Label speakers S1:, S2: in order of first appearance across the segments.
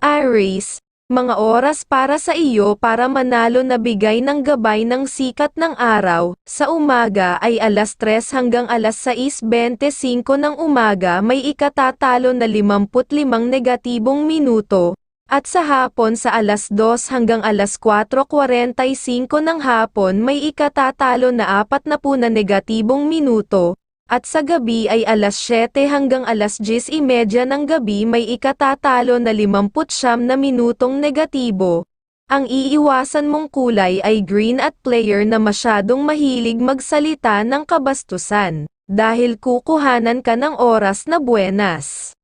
S1: Aries, mga oras para sa iyo para manalo na bigay ng gabay ng sikat ng araw, sa umaga ay alas 3 hanggang alas 6.25 ng umaga may ikatatalo na 55 negatibong minuto, at sa hapon sa alas 2 hanggang alas 4.45 ng hapon may ikatatalo na 40 na negatibong minuto, at sa gabi ay alas 7 hanggang alas 10.30 ng gabi may ikatatalo na 59 na minutong negatibo. Ang iiwasan mong kulay ay green at player na masyadong mahilig magsalita ng kabastusan, dahil kukuhanan ka ng oras na buenas.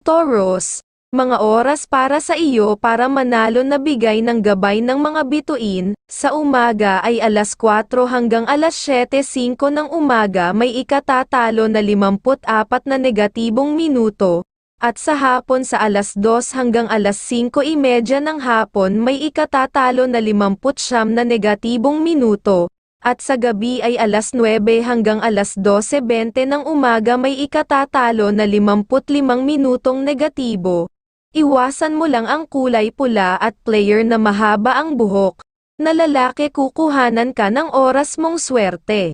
S1: Taurus, mga oras para sa iyo para manalo na bigay ng gabay ng mga bituin, sa umaga ay alas 4 hanggang alas 7.05 ng umaga may ikatatalo na 54 na negatibong minuto, at sa hapon sa alas 2 hanggang alas 5.30 ng hapon may ikatatalo na 59 na negatibong minuto, at sa gabi ay alas 9 hanggang alas 12.20 ng umaga may ikatatalo na 55 minutong negatibo. Iwasan mo lang ang kulay pula at player na mahaba ang buhok, na lalaki kukuhanan ka ng oras mong swerte.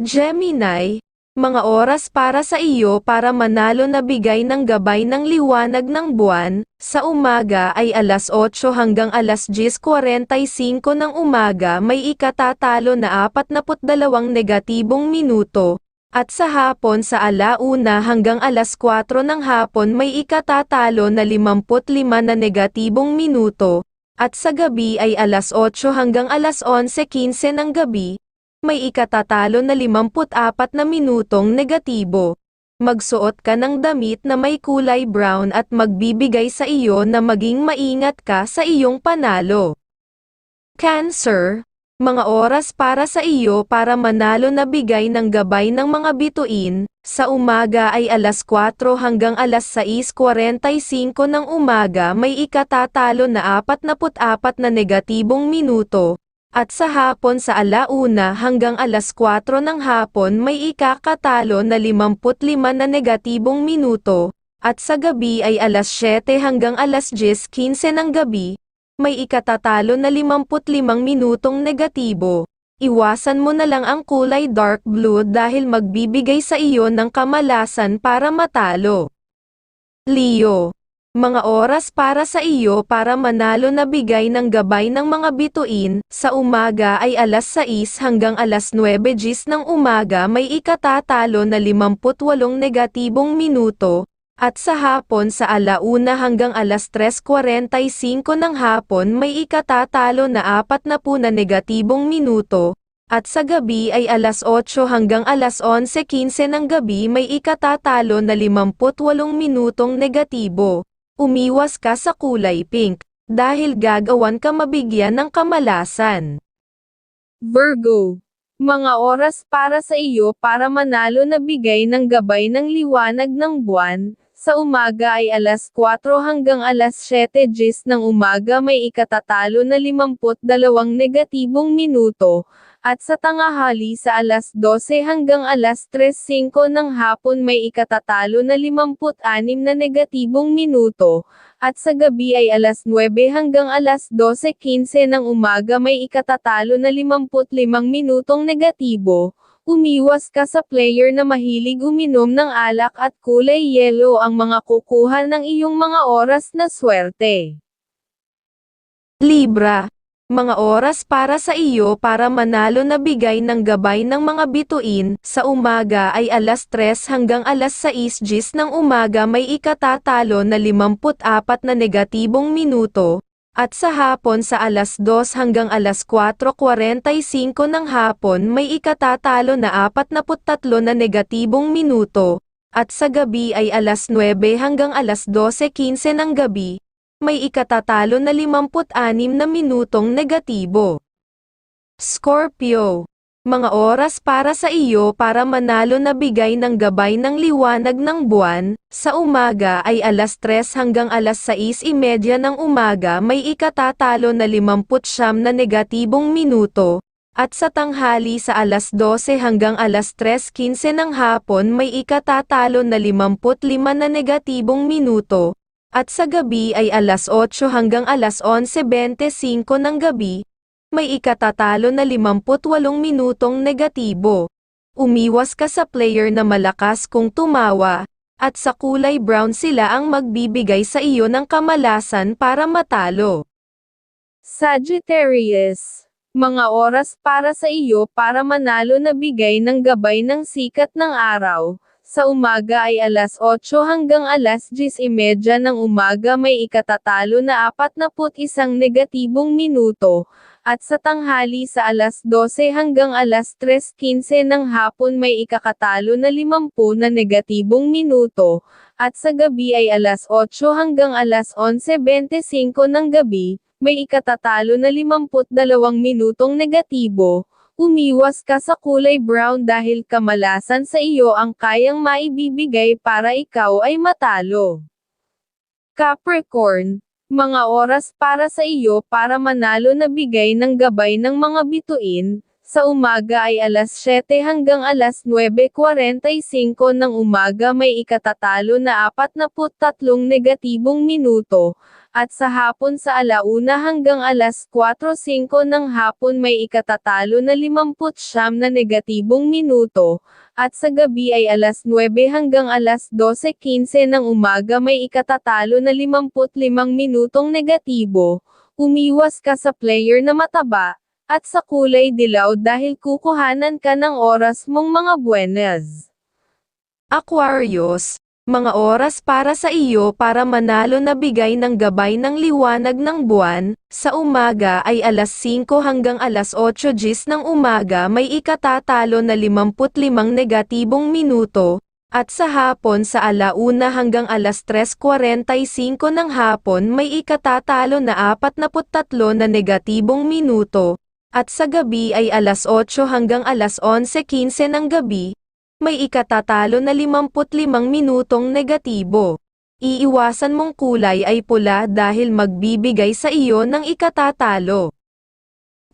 S1: Gemini, mga oras para sa iyo para manalo na bigay ng gabay ng liwanag ng buwan, sa umaga ay alas 8 hanggang alas 10.45 ng umaga may ikatatalo na 42 negatibong minuto, at sa hapon sa alauna hanggang alas 4 ng hapon may ikatatalo na 55 na negatibong minuto, at sa gabi ay alas 8 hanggang alas 11.15 ng gabi, may ikatatalo na 54 na minutong negatibo. Magsuot ka ng damit na may kulay brown at magbibigay sa iyo na maging maingat ka sa iyong panalo. Cancer, mga oras para sa iyo para manalo na bigay ng gabay ng mga bituin, sa umaga ay alas 4 hanggang alas 6.45 ng umaga may ikatatalo na 44 na negatibong minuto, at sa hapon sa alauna hanggang alas 4 ng hapon may ikakatalo na 55 na negatibong minuto, at sa gabi ay alas 7 hanggang alas 10.15 ng gabi, may ikatatalo na 55 minutong negatibo. Iwasan mo na lang ang kulay dark blue dahil magbibigay sa iyo ng kamalasan para matalo. Leo, mga oras para sa iyo para manalo na bigay ng gabay ng mga bituin, sa umaga ay alas 6 hanggang alas 9 gis ng umaga may ikatatalo na 58 negatibong minuto, at sa hapon sa alauna hanggang alas 3.45 ng hapon may ikatatalo na 40 na negatibong minuto, at sa gabi ay alas 8 hanggang alas 11.15 ng gabi may ikatatalo na 58 minutong negatibo. Umiwas ka sa kulay pink, dahil gagawan ka mabigyan ng kamalasan. Virgo mga oras para sa iyo para manalo na bigay ng gabay ng liwanag ng buwan, sa umaga ay alas 4 hanggang alas 7 gis ng umaga may ikatatalo na 52 negatibong minuto, at sa tangahali sa alas 12 hanggang alas 3.05 ng hapon may ikatatalo na 56 na negatibong minuto, at sa gabi ay alas 9 hanggang alas 12.15 ng umaga may ikatatalo na 55 minutong negatibo, umiwas ka sa player na mahilig uminom ng alak at kulay yellow ang mga kukuha ng iyong mga oras na swerte. Libra, mga oras para sa iyo para manalo na bigay ng gabay ng mga bituin, sa umaga ay alas 3 hanggang alas 6 gis ng umaga may ikatatalo na 54 na negatibong minuto, at sa hapon sa alas 2 hanggang alas 4.45 ng hapon may ikatatalo na 43 na negatibong minuto, at sa gabi ay alas 9 hanggang alas 12.15 ng gabi, may ikatatalo na 56 na minutong negatibo. Scorpio, mga oras para sa iyo para manalo na bigay ng gabay ng liwanag ng buwan, sa umaga ay alas 3 hanggang alas 6.30 ng umaga may ikatatalo na 59 na negatibong minuto, at sa tanghali sa alas 12 hanggang alas 3.15 ng hapon may ikatatalo na 55 na negatibong minuto, at sa gabi ay alas 8 hanggang alas 11.25 ng gabi, may ikatatalo na 58 minutong negatibo. Umiwas ka sa player na malakas kung tumawa, at sa kulay brown sila ang magbibigay sa iyo ng kamalasan para matalo.
S2: Sagittarius, mga oras para sa iyo para manalo na bigay ng gabay ng sikat ng araw. Sa umaga ay alas 8 hanggang alas 10.30 ng umaga may ikatatalo na 41 negatibong minuto, at sa tanghali sa alas 12 hanggang alas 3.15 ng hapon may ikakatalo na 50 na negatibong minuto, at sa gabi ay alas 8 hanggang alas 11.25 ng gabi, may ikatatalo na 52 minutong negatibo, umiwas ka sa kulay brown dahil kamalasan sa iyo ang kayang maibibigay para ikaw ay matalo. Capricorn, mga oras para sa iyo para manalo na bigay ng gabay ng mga bituin, sa umaga ay alas 7 hanggang alas 9.45 ng umaga may ikatatalo na 43 negatibong minuto, at sa hapon sa alauna hanggang alas 4.05 ng hapon may ikatatalo na 50 na negatibong minuto, at sa gabi ay alas 9 hanggang alas 12.15 ng umaga may ikatatalo na 55 minutong negatibo, umiwas ka sa player na mataba, at sa kulay dilaw dahil kukuhanan ka ng oras mong mga buenas.
S1: Aquarius, mga oras para sa iyo para manalo na bigay ng gabay ng liwanag ng buwan, sa umaga ay alas 5 hanggang alas 8 gis ng umaga may ikatatalo na 55 negatibong minuto, at sa hapon sa alauna hanggang alas 3.45 ng hapon may ikatatalo na 43 na negatibong minuto, at sa gabi ay alas 8 hanggang alas 11.15 ng gabi, may ikatatalo na 55 minutong negatibo. Iiwasan mong kulay ay pula dahil magbibigay sa iyo ng ikatatalo.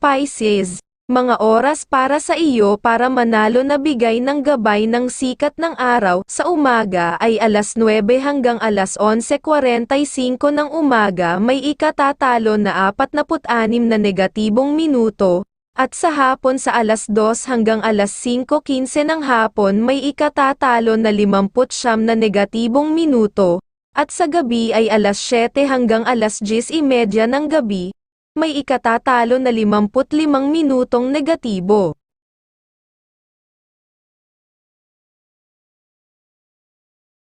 S1: Pisces, mga oras para sa iyo para manalo na bigay ng gabay ng sikat ng araw sa umaga ay alas 9 hanggang alas 11.45 ng umaga may ikatatalo na 46 na negatibong minuto, at sa hapon sa alas 2 hanggang alas 5.15 ng hapon may ikatatalo na 59 na negatibong minuto, at sa gabi ay alas 7 hanggang alas 10.30 ng gabi, may ikatatalo na 55 minutong negatibo.